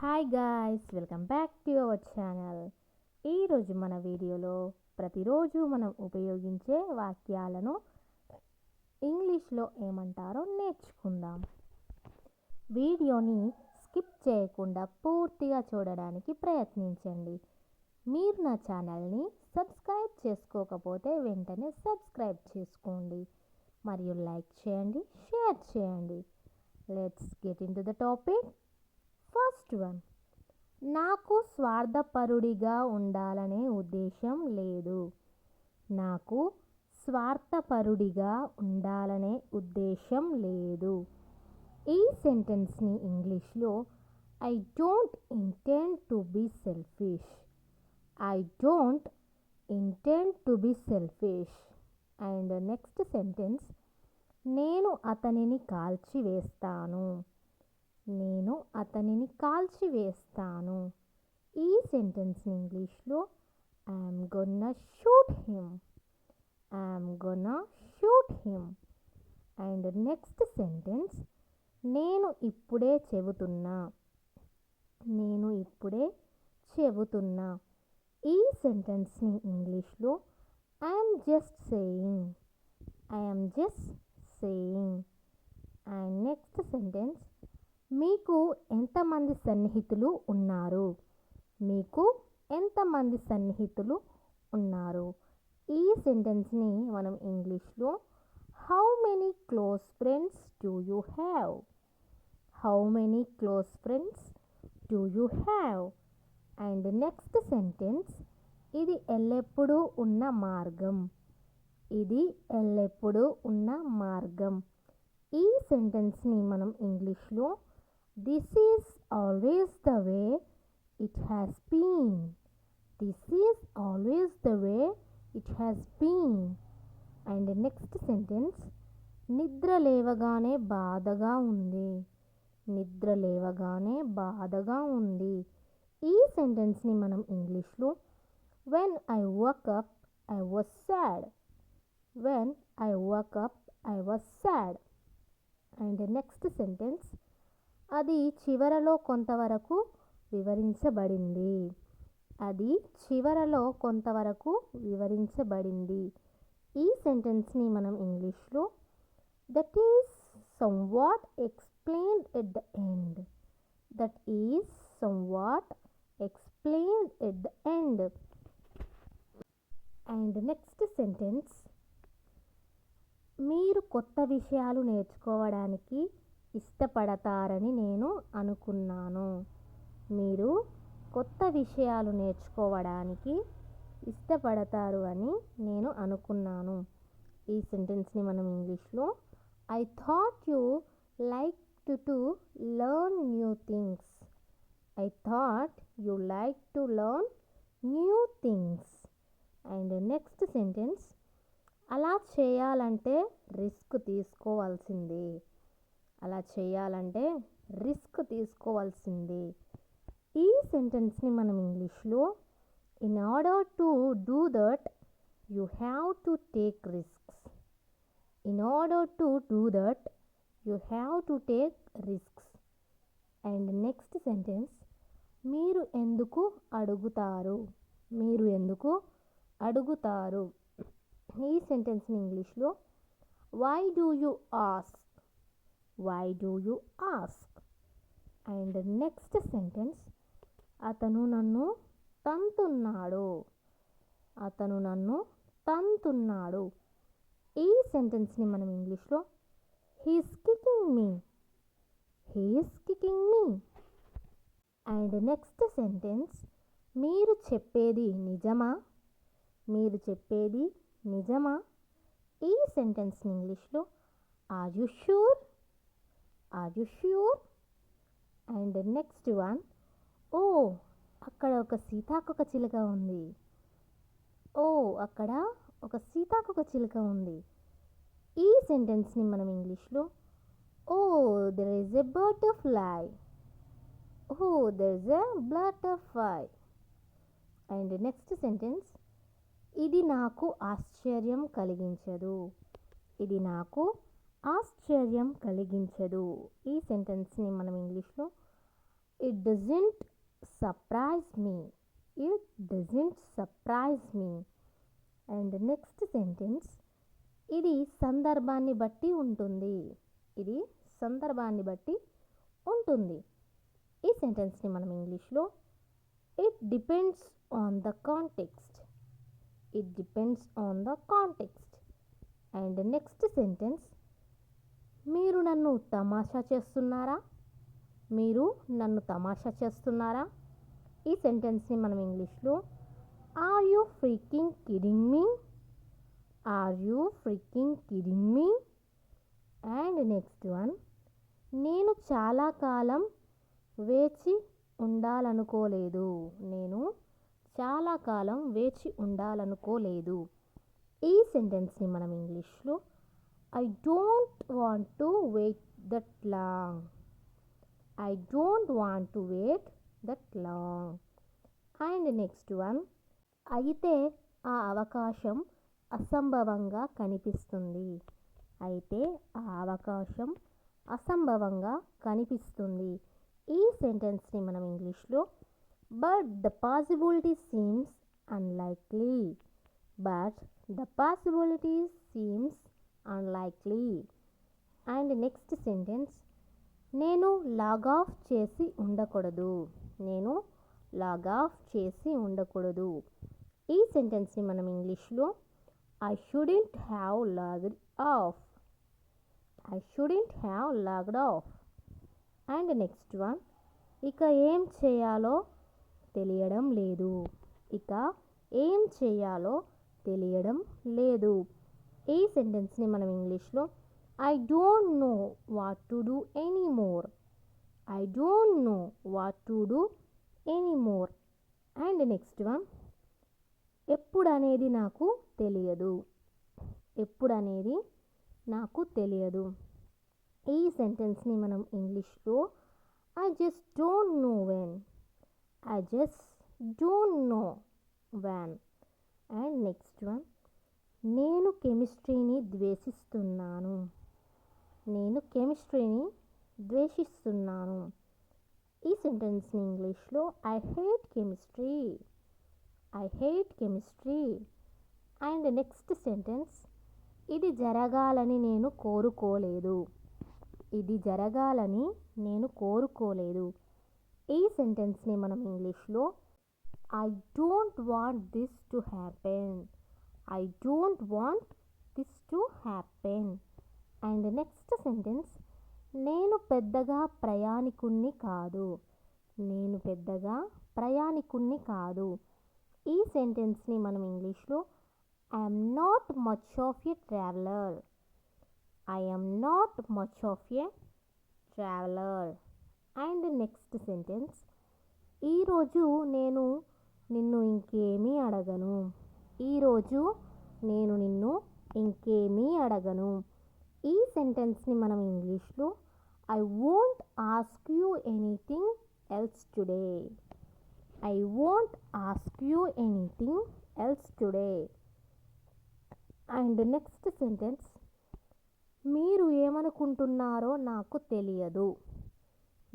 Hi guys welcome back to our channel. ఈరోజు మన వీడియోలో ప్రతిరోజు మనం ఉపయోగించే వాక్యాలను ఇంగ్లీష్లో ఏమంటారో నేర్చుకుందాం. వీడియోని స్కిప్ చేయకుండా పూర్తిగా చూడడానికి ప్రయత్నించండి. మీరు నా ఛానల్ని సబ్స్క్రైబ్ చేసుకోకపోతే వెంటనే సబ్స్క్రైబ్ చేసుకోండి. మరియు లైక్ చేయండి షేర్ చేయండి. Let's get into the topic. First one నాకు స్వార్థపరుడిగా ఉండాలనే ఉద్దేశం లేదు. నాకు స్వార్థపరుడిగా ఉండాలనే ఉద్దేశం లేదు. ఈ సెంటెన్స్ని ఇంగ్లీష్లో I don't intend to be selfish I don't intend to be selfish and next sentence నేను అతనిని కాల్చివేస్తాను. నేను అతనిని కాల్చివేస్తాను. ఈ సెంటెన్స్ ఇంగ్లీష్లో I'm gonna shoot him I'm gonna shoot him and next sentence నేను ఇప్పుడే చెబుతున్నా. నేను ఇప్పుడే చెబుతున్నా. ఈ సెంటెన్స్ని ఇంగ్లీష్లో I'm just saying I'm just saying and next sentence మీకు ఎంతమంది సన్నిహితులు ఉన్నారు? మీకు ఎంతమంది సన్నిహితులు ఉన్నారు? ఈ సెంటెన్స్ని మనం ఇంగ్లీష్లో how many close friends do you have? How many close friends do you have? And next sentence ఇది ఎల్లప్పుడూ ఉన్న మార్గం. ఇది ఎల్లప్పుడూ ఉన్న మార్గం. ఈ సెంటెన్స్ని మనం ఇంగ్లీష్లో this is always the way it has been this is always the way it has been and next sentence నిద్ర లేవగానే బాధగా ఉంది. నిద్ర లేవగానే బాధగా ఉంది. ఈ సెంటెన్స్ని మనం ఇంగ్లీష్లో when I woke up I was sad when I woke up I was sad and next sentence అది చివరలో కొంతవరకు వివరించబడింది. అది చివరలో కొంతవరకు వివరించబడింది. ఈ సెంటెన్స్ని మనం ఇంగ్లీష్లో that is somewhat explained at the end that is somewhat explained at the end and next sentence మీరు కొత్త విషయాలు నేర్చుకోవడానికి ఇష్టపడతారని నేను అనుకున్నాను. మీరు కొత్త విషయాలు నేర్చుకోవడానికి ఇష్టపడతారు అని నేను అనుకున్నాను. ఈ సెంటెన్స్ని మనం ఇంగ్లీష్లో I thought you like to to learn new things. I thought you like to learn new things. And next sentence అలా చేయాలంటే రిస్క్ తీసుకోవాల్సిందే. అలా చేయాలంటే రిస్క్ తీసుకోవాల్సిందే. ఈ సెంటెన్స్ని మనం ఇంగ్లీష్లో in order to do that you have to take risks. In order to do that you have to take risks. And next sentence మీరు ఎందుకు అడుగుతారు? మీరు ఎందుకు అడుగుతారు? ఈ సెంటెన్స్ని ఇంగ్లీష్లో why do you ask? Why do you ask and next sentence అతను నన్ను తంతున్నాడు. అతను నన్ను తంతున్నాడు. ఈ సెంటెన్స్ని మనం ఇంగ్లీష్లో he's kicking me he's kicking me and next sentence మీరు చెప్పేది నిజమా? మీరు చెప్పేది నిజమా? ఈ సెంటెన్స్ని ఇంగ్లీష్లో are you sure are you sure and next one oh అక్కడ ఒక సీతాకొక చిలుక ఉంది. ఓ అక్కడ ఒక సీతాకొక చిలుక ఉంది. ఈ సెంటెన్స్ని మనం ఇంగ్లీష్లో ఓ there is a butterfly oh there is a butterfly and next sentence ఇది నాకు ఆశ్చర్యం కలిగించదు. ఇది నాకు ఆశ్చర్యం కలిగించదు. ఈ సెంటెన్స్ని మనం ఇంగ్లీష్లో it doesn't surprise me it doesn't surprise me and next sentence ఇది సందర్భాన్ని బట్టి ఉంటుంది. ఇది సందర్భాన్ని బట్టి ఉంటుంది. ఈ సెంటెన్స్ని మనం ఇంగ్లీష్లో it depends on the context it depends on the context and next sentence మీరు నన్ను తమాషా చేస్తున్నారా? మీరు నన్ను తమాషా చేస్తున్నారా? ఈ సెంటెన్స్ని మనం ఇంగ్లీష్లో are you freaking kidding me are you freaking kidding me and next one నేను చాలా కాలం వేచి ఉండాలనుకోలేదు. నేను చాలా కాలం వేచి ఉండాలనుకోలేదు. ఈ సెంటెన్స్ని మనం ఇంగ్లీష్లో I don't want to wait that long I don't want to wait that long and next one అయితే ఆ అవకాశం అసంభవంగా కనిపిస్తుంది. అయితే ఆ అవకాశం అసంభవంగా కనిపిస్తుంది. ఈ సెంటెన్స్ని మనం ఇంగ్లీష్లో but the possibility seems unlikely but the possibility seems unlikely and next sentence నేను లాగ్ ఆఫ్ చేసి ఉండకూడదు. నేను లాగ్ ఆఫ్ చేసి ఉండకూడదు. ఈ సెంటెన్స్ని మనం ఇంగ్లీష్లో I shouldn't have logged off I shouldn't have logged off and next one ఇక ఏం చేయాలో తెలియడం లేదు. ఇక ఏం చేయాలో తెలియడం లేదు. ఈ సెంటెన్స్ని మనం ఇంగ్లీష్లో I don't know what to do any more I don't know what to do any more and next one ఎప్పుడు అనేది నాకు తెలియదు. ఎప్పుడు అనేది నాకు తెలియదు. ఈ సెంటెన్స్ని మనం ఇంగ్లీష్లో I just don't know when I just don't know when and next one నేను కెమిస్ట్రీని ద్వేషిస్తున్నాను. నేను కెమిస్ట్రీని ద్వేషిస్తున్నాను. ఈ సెంటెన్స్ని ఇంగ్లీష్లో I hate chemistry. I hate chemistry. And next sentence ఇది జరగాలని నేను కోరుకోలేదు. ఇది జరగాలని నేను కోరుకోలేదు. ఈ సెంటెన్స్ని మనం ఇంగ్లీష్లో I don't want this to happen. I don't want this to happen and next sentence నేను పెద్దగా ప్రయాణికుణ్ణి కాదు. నేను పెద్దగా ప్రయాణికుణ్ణి కాదు. ఈ సెంటెన్స్ని మనం ఇంగ్లీష్లో I'm not much of a traveller I'm not much of a traveller and next sentence ఈరోజు నేను నిన్ను ఇంకేమీ అడగను. ఈరోజు నేను నిన్ను ఇంకేమీ అడగను. ఈ సెంటెన్స్ని మనం ఇంగ్లీష్లో I won't ask you anything else today I won't ask you anything else today and next sentence మీరు ఏమనుకుంటున్నారో నాకు తెలియదు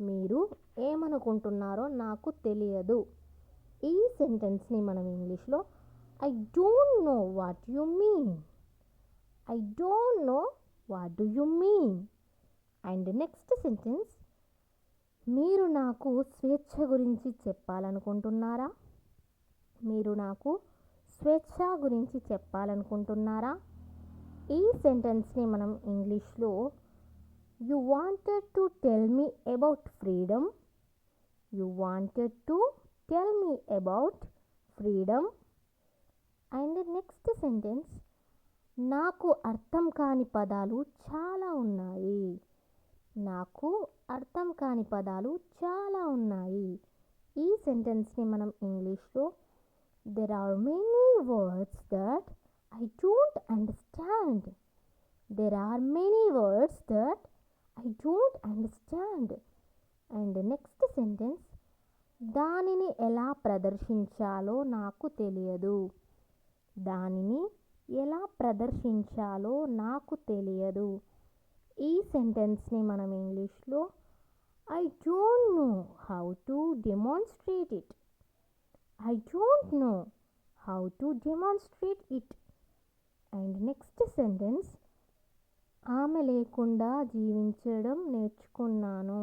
మీరు ఏమనుకుంటున్నారో నాకు తెలియదు ఈ సెంటెన్స్ని మనం ఇంగ్లీష్లో I don't know what you mean I don't know what do you mean and next sentence మీరు నాకు స్వేచ్ఛ గురించి చెప్పాలనుకుంటున్నారా? మీరు నాకు స్వేచ్ఛ గురించి చెప్పాలనుకుంటున్నారా? ఈ సెంటెన్స్ని మనం ఇంగ్లీష్లో you wanted to tell me about freedom you wanted to tell me about freedom and next sentence నాకు అర్థం కాని పదాలు చాలా ఉన్నాయి. నాకు అర్థం కాని పదాలు చాలా ఉన్నాయి. ఈ సెంటెన్స్ని మనం ఇంగ్లీష్లో there are many words that I don't understand there are many words that I don't understand and next sentence దానిని ఎలా ప్రదర్శించాలో నాకు తెలియదు. దానిని ఎలా ప్రదర్శించాలో నాకు తెలియదు. ఈ సెంటెన్స్ని మనం ఇంగ్లీష్లో I don't know how to demonstrate it I don't know how to demonstrate it and next sentence ఆమె లేకుండా జీవించడం నేర్చుకున్నాను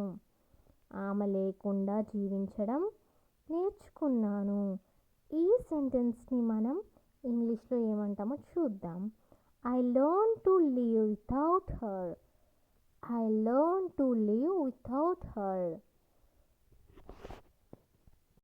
ఆమె లేకుండా జీవించడం నేర్చుకున్నాను ఈ సెంటెన్స్ని మనం ఇంగ్లీష్లో ఏమంటామో చూద్దాం. I learn to live without her I learn to live without her